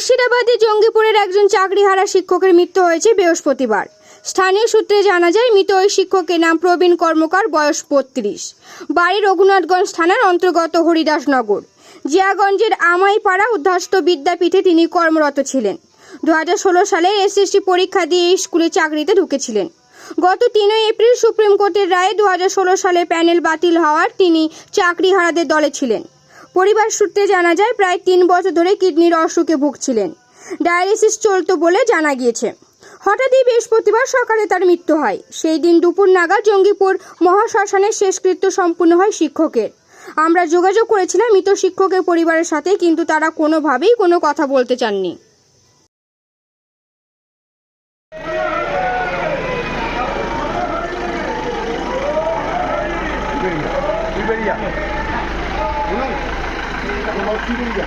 মুর্শিদাবাদে জঙ্গিপুরের একজন চাকরিহারা শিক্ষকের মৃত্যু হয়েছে বৃহস্পতিবার। স্থানীয় সূত্রে জানা যায়, মৃত ওই শিক্ষকের নাম প্রবীণ কর্মকার, বয়স বত্রিশ। বাড়ি রঘুনাথগঞ্জ থানার অন্তর্গত হরিদাসনগর। জিয়াগঞ্জের আমাইপাড়া উদ্ধাস্ত বিদ্যাপীঠে তিনি কর্মরত ছিলেন। দু হাজার ষোলো সালে এসএসসি পরীক্ষা দিয়ে এই স্কুলে চাকরিতে ঢুকেছিলেন। গত তিনই এপ্রিল সুপ্রিম কোর্টের রায়ে দু হাজার ষোলো সালে প্যানেল বাতিল হওয়ার তিনি চাকরিহারাদের দলে ছিলেন। পরিবার সূত্রে জানা যায়, প্রায় তিন বছর ধরে কিডনির অসুখে ভুগছিলেন। ডায়ালিসিস চলতো বলে জানা গিয়েছে। হঠাৎই বৃহস্পতিবার সকালে তার মৃত্যু হয়। সেই দিন দুপুর নাগাদ জঙ্গিপুর মহাশ্মশানের শেষকৃত্য সম্পূর্ণ হয় শিক্ষকের। আমরা যোগাযোগ করেছিলাম, মৃত শিক্ষকের পরিবারের সাথে, কিন্তু তারা কোনোভাবেই কোনো কথা বলতে চাননি. শুনুন, তোমার সিবেরিয়া।